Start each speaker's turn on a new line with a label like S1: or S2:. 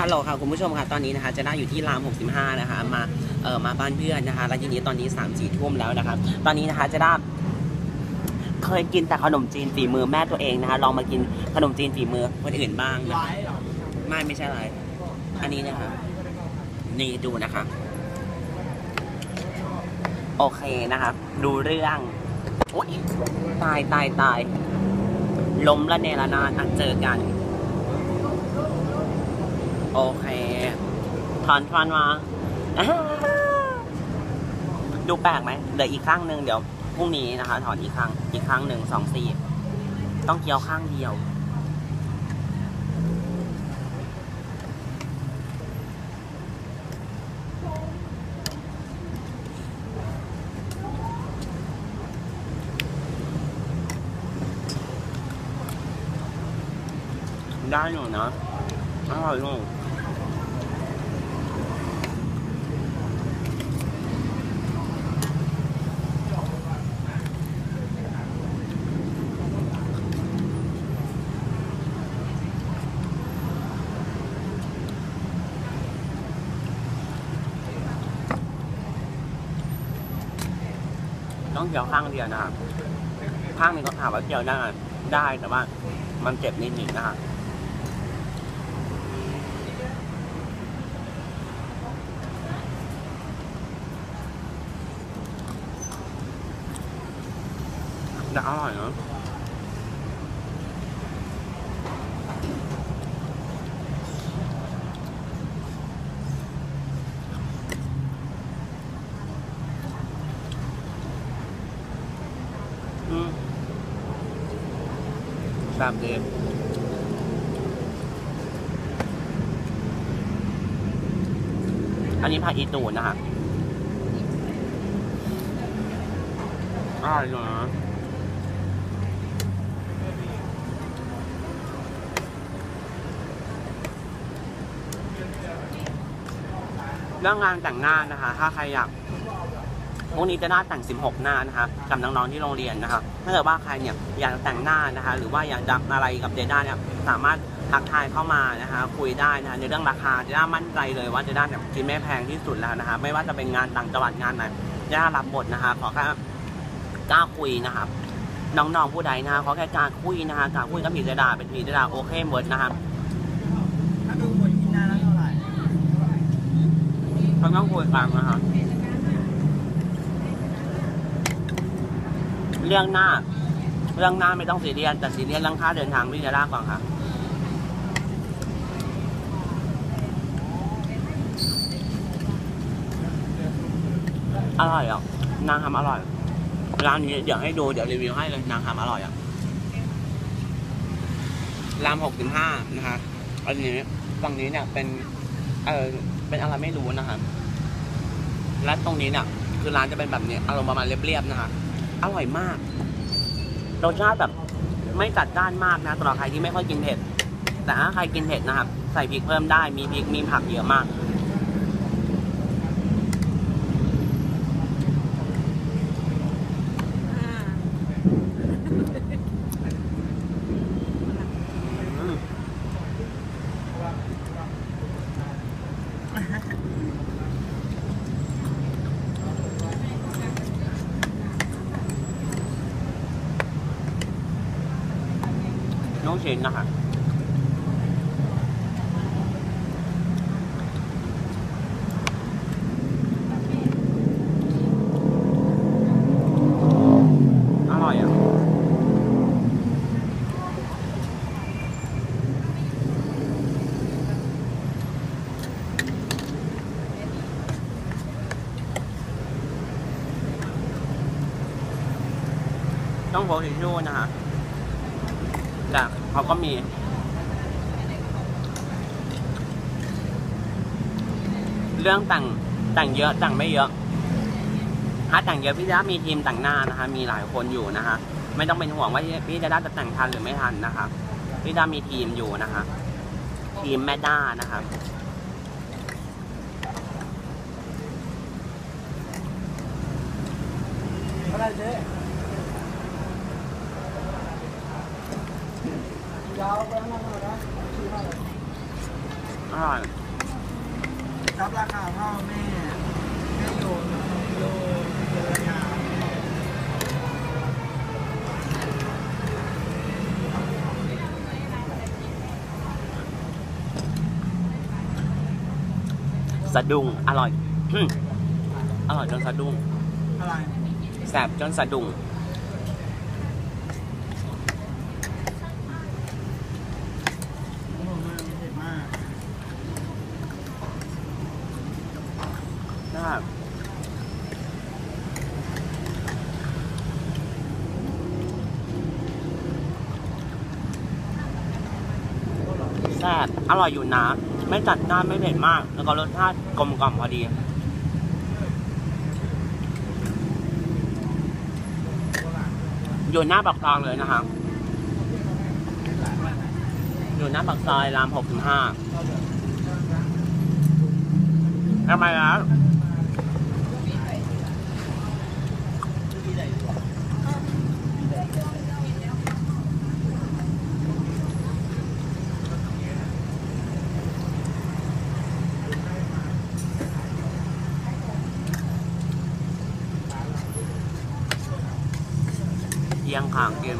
S1: ฮัลโหลค่ะคุณผู้ชมค่ะตอนนี้นะคะจะได้อยู่ที่ราม 65 นะคะมาเออมาบ้านเพื่อนนะคะ แล้วทีนี้ตอนนี้3ามสี่ทุ่มแล้วนะคะตอนนี้นะคะจะได้เคยกินแต่ขนมจีนฝีมือแม่ตัวเองนะคะลองมากินขนมจีนฝีมือคนอื่นบ้างนะคะไม่ไม่ใช่อะไรอันนี้นะคะนี่ดูนะคะ โอเคนะคะ ดูเรื่องโอ๊ยตายตายตายล้มละเนระนาดเจอกัน โอเค ถอนฟันมา ดูแปลกไหมเดี๋ยวอีกข้างหนึ่งเดี๋ยวพรุ่งนี้นะคะ ถอนอีกข้าง อีกข้างหนึ่งสองสี่ต้องเกี่ยวข้างเดียวได้อยู่นะอร่อยอยู่ ต้องเกี่ยวข้างเดียวนะครับข้างหนึงก็ถามว่าเกี่ยวได้ไหมได้แต่ว่ามันเจ็บนิดๆนะครับแต่อร่อยเนอะ แบบเดิมอันนี้ผักอีตูนนะคะอร่อยเนอะเรื่องงานแต่งหน้านะคะ ถ้าใครอยาก พวกนี้จะหน้าแต่ง 16 หน้านะคะกับน้องๆที่โรงเรียนนะคะถ้าเกิดว่าใครเนี่ยอยากจะแต่งหน้านะคะหรือว่าอยากจะอะไรกับเจด้าเนี่ยสามารถทักทายเข้ามานะคะคุยได้นะคะในเรื่องราคาเจด้ามั่นใจเลยว่าเจด้าเนี่ยคิดไม่แพงที่สุดแล้วนะคะไม่ว่าจะเป็นงานต่างจังหวัดงานไหนเจด้ารับหมดนะคะขอแค่กล้าคุยนะคะน้องๆผู้ใดนะคะขอแค่กล้าคุยนะคะกล้าคุยกับผีเจด้าเป็นผีเจด้าโอเคหมดนะคะ
S2: ถ้าดูคนกินได้แล้วเท่าไหร่
S1: เขาต้องคุยกันนะคะ เรื่องหน้า เรื่องหน้าไม่ต้องซีเรียสแต่ซีเรียสเรื่องค่าเดินทางพี่จะลากก่อนค่ะอร่อยอะนางทำอร่อยร้านนี้เดี๋ยวให้ดูเดี๋ยวรีวิวให้เลยนางทำอร่อยอะรามหกสิบห้านะคะอันนี้ฝั่งนี้เนี่ยเป็น เออเป็นอะไรไม่รู้นะคะและตรงนี้เนี่ยคือร้านจะเป็นแบบนี้อารมณ์ประมาณเรียบๆนะคะ อร่อยมากรสชาติแบบไม่จัดจ้านมากนะสำหรับใครที่ไม่ค่อยกินเผ็ด แต่ถ้าใครกินเผ็ดนะครับ ใส่พริกเพิ่มได้มีพริกมีผักเยอะมาก ชิ้นนะคะต้องโพสทิชชู่นะคะแต่ เขาก็มีเรื่องแต่งแต่งเยอะแต่งไม่เยอะถ้าแต่งเยอะพี่จะมีทีมแต่งหน้านะคะ มีหลายคนอยู่นะคะไม่ต้องเป็นห่วงว่าพี่จะได้จะแต่งทันหรือไม่ทันนะคะพี่ด้ามีทีมอยู่นะคะทีมแม่ด้านะคะ
S2: อะไรเจ๊ ยาวไปข้างหน้าหน่อยนะชี้มาเลย
S1: อร่อย
S2: รับราคาพ่อแม่แม่โยนโลเดือนยาว
S1: สะดุ้งอร่อยอืมอร่อยจนสะดุ้ง
S2: อะไร
S1: แสบจนสะดุ้ง
S2: โอ้โหมันเผ็ดมาก
S1: นะครับ แซ่บอร่อยอยู่นะ ไม่จัดจ้านไม่เผ็ดมาก แล้วก็รสชาติกลมกล่อมพอดี อยู่หน้าปากซอยเลยนะครับอยู่หน้าปากซอยรามหกถึงห้าทำไมล่ะ เอียงข้างกิน